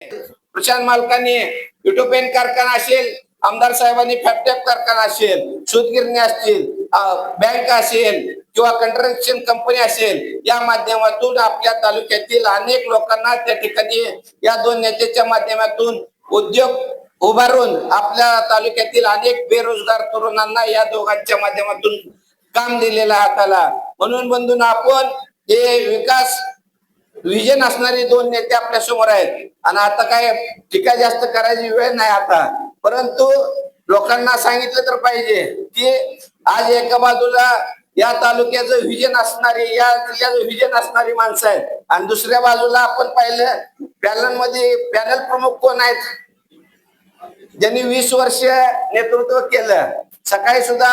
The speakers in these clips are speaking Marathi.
प्रशांत मालकांनी युटोपेन कारखाना असेल आमदार साहेबांनी फॅपटॅप कारखाना असेल सूतगिरणी असतील बँक असेल किंवा कंस्ट्रक्शन कंपनी असेल या माध्यमातून आपल्या तालुक्यातील अनेक लोकांना त्या ठिकाणी या दोन नेत्याच्या माध्यमातून उद्योग उभारून आपल्या तालुक्यातील अनेक बेरोजगार तरुणांना या दोघांच्या माध्यमातून काम दिलेलं हाताला. म्हणून बंधून आपण हे विकास विजन असणारे दोन नेते आपल्यासमोर आहेत. आणि आता काय टीका जास्त करायची वेळ नाही आता. परंतु लोकांना सांगितलं तर पाहिजे की आज एका बाजूला या तालुक्याचं व्हिजन असणारी या जिल्ह्याचं व्हिजन असणारी माणसं आहेत. आणि दुसऱ्या बाजूला आपण पाहिलं पॅनलमध्ये पॅनल प्रमुख कोण आहेत? ज्यांनी वीस वर्ष नेतृत्व केलं. सकाळी सुद्धा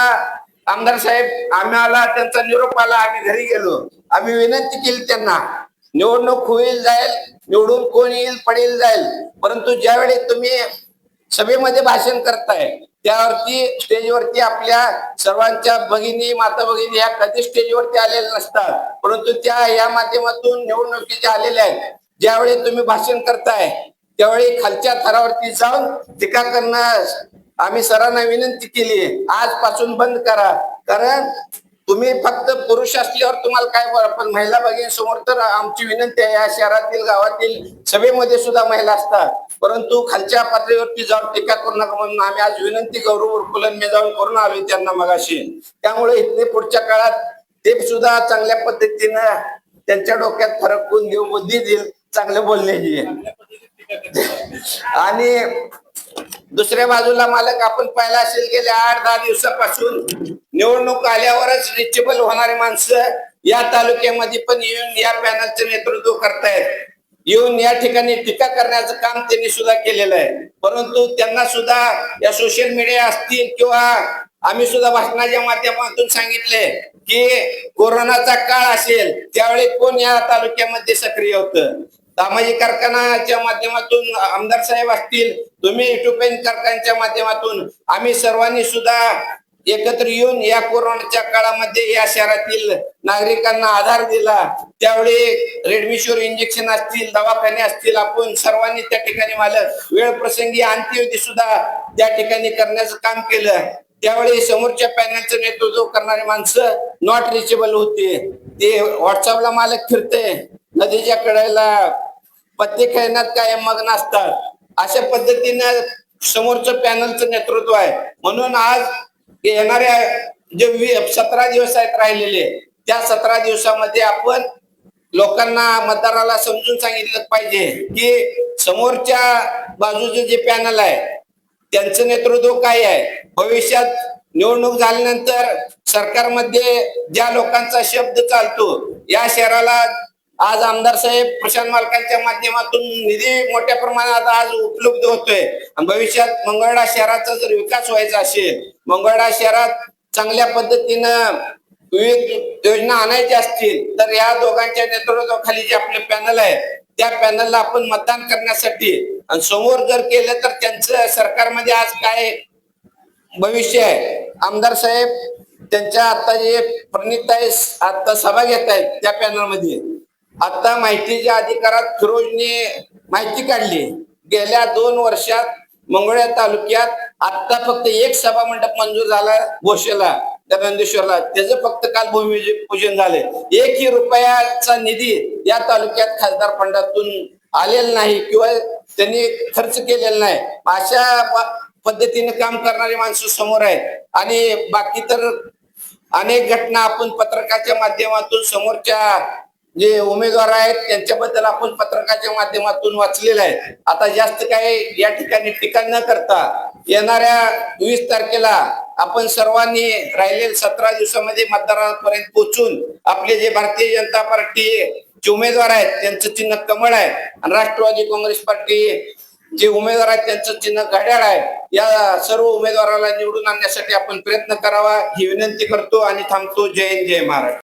आमदार साहेब आम्ही आला त्यांचा निरोप आला आम्ही घरी गेलो. आम्ही विनंती केली त्यांना निवडणूक होईल जाईल निवडून कोण येईल पडेल जाईल. परंतु ज्यावेळी तुम्ही सभेमध्ये भाषण करताय त्यावरती स्टेजवरती आपल्या सर्वांच्या भगिनी माता भगिनी ह्या कधी स्टेजवरती आलेल्या नसतात. परंतु त्या या माध्यमातून निवडणुकीच्या आलेल्या आहेत. ज्यावेळी तुम्ही भाषण करताय त्यावेळी खालच्या थरावरती जाऊन टीका करणं आम्ही सरांना विनंती केली आजपासून बंद करा. कारण तुम्ही फक्त पुरुष असल्यावर तुम्हाला काय बरं पण महिला भगिनीसमोर तर आमची विनंती आहे या शहरातील गावातील सभेमध्ये सुद्धा महिला असतात. परंतु खालच्या पातळीवरती जाऊन टीका करू नका म्हणून आम्ही आज विनंती गौरव उर्फुलन मी जाऊन करून आलोय त्यांना मगाशी. त्यामुळे इथले पुढच्या काळात ते सुद्धा चांगल्या पद्धतीनं त्यांच्या डोक्यात फरक करून घेऊन बुद्धी देईल चांगलं बोलण्याची. आणि दुसऱ्या बाजूला मालक आपण पाहिला असेल गेल्या आठ दहा दिवसापासून निवडणूक आल्यावरच रिचेबल होणारी माणसं या तालुक्यामध्ये पण येऊन या पॅनलचं नेतृत्व करतायत. येऊन या ठिकाणी टीका करण्याचं काम त्यांनी सुद्धा केलेलं आहे. परंतु त्यांना सुद्धा या सोशल मीडिया असतील किंवा आम्ही सुद्धा भाषणाच्या माध्यमातून सांगितले की कोरोनाचा काळ असेल त्यावेळी कोण या तालुक्यामध्ये सक्रिय होतं? सामाजिक कारखानाच्या माध्यमातून आमदार साहेब असतील तुम्ही युट्यूबेन कारखान्याच्या माध्यमातून आम्ही सर्वांनी सुद्धा एकत्र येऊन या कोरोनाच्या काळामध्ये या शहरातील नागरिकांना आधार दिला. त्यावेळी रेडमिश्वर इंजेक्शन असतील दवाखाने असतील आपण सर्वांनी त्या ठिकाणी मला वेळ प्रसंगी अंत्यविधी सुद्धा त्या ठिकाणी करण्याचं काम केलं. त्यावेळी समोरच्या पॅनलचं नेतृत्व करणारी माणसं नॉट रिचेबल होते. ते व्हॉट्सअपला मालक फिरते. नदीच्या कडेला पत्ते खेळण्यात कायम मग्न असतात. अशा पद्धतीनं समोरचं पॅनलचं नेतृत्व आहे. म्हणून आज येणाऱ्या जे सतरा दिवस आहेत राहिलेले त्या सतरा दिवसामध्ये आपण लोकांना मतदाराला समजून सांगितलं पाहिजे की समोरच्या बाजूचं जे पॅनल आहे त्यांचं नेतृत्व काय आहे? भविष्यात निवडणूक झाल्यानंतर सरकारमध्ये ज्या लोकांचा शब्द चालतो या शहराला आज आमदार साहेब प्रशांत मालकांच्या माध्यमातून निधी मोठ्या प्रमाणात आज उपलब्ध होतोय. भविष्यात मंगळडा शहराचा जर विकास व्हायचा असेल मंगळडा शहरात चांगल्या पद्धतीनं विविध योजना आणायच्या असतील तर या दोघांच्या नेतृत्वाखाली जे आपले पॅनल आहे त्या पॅनलला आपण मतदान करण्यासाठी आणि समोर जर केलं तर त्यांचं सरकारमध्ये आज काय भविष्य आहे? आमदार साहेब त्यांच्या आता जे प्रणित आहे आता सभा घेत आहेत त्या पॅनलमध्ये आता माहितीच्या अधिकारात फिरोजने माहिती काढली. गेल्या दोन वर्षात मंगळ्या तालुक्यात आता फक्त एक सभा मंडप मंजूर झाला घोषेला त्या नंदेश्वरला त्याचं फक्त काल भूमिपूजन झाले. एकही रुपयाचा निधी या तालुक्यात खासदार फंडातून आलेला नाही किंवा त्यांनी खर्च केलेला नाही. अशा पद्धतीने काम करणारी माणसं समोर आहेत. आणि बाकी तर अनेक घटना आपण पत्रकाच्या माध्यमातून समोरच्या जे उमेदवार आहेत त्यांच्याबद्दल आपण पत्रकाच्या माध्यमातून वाचलेलं आहे. आता जास्त काही या ठिकाणी टीका न करता येणाऱ्या वीस तारखेला आपण सर्वांनी राहिलेल्या सतरा दिवसामध्ये मतदारांपर्यंत पोहोचून आपले जे भारतीय जनता पार्टीचे उमेदवार आहेत त्यांचं चिन्ह कमळ आहे. आणि राष्ट्रवादी काँग्रेस पार्टी जे उमेदवार आहेत त्यांचं चिन्ह घड्याळ आहे. या सर्व उमेदवाराला निवडून आणण्यासाठी आपण प्रयत्न करावा ही विनंती करतो आणि थांबतो. जय हिंद जय महाराष्ट्र.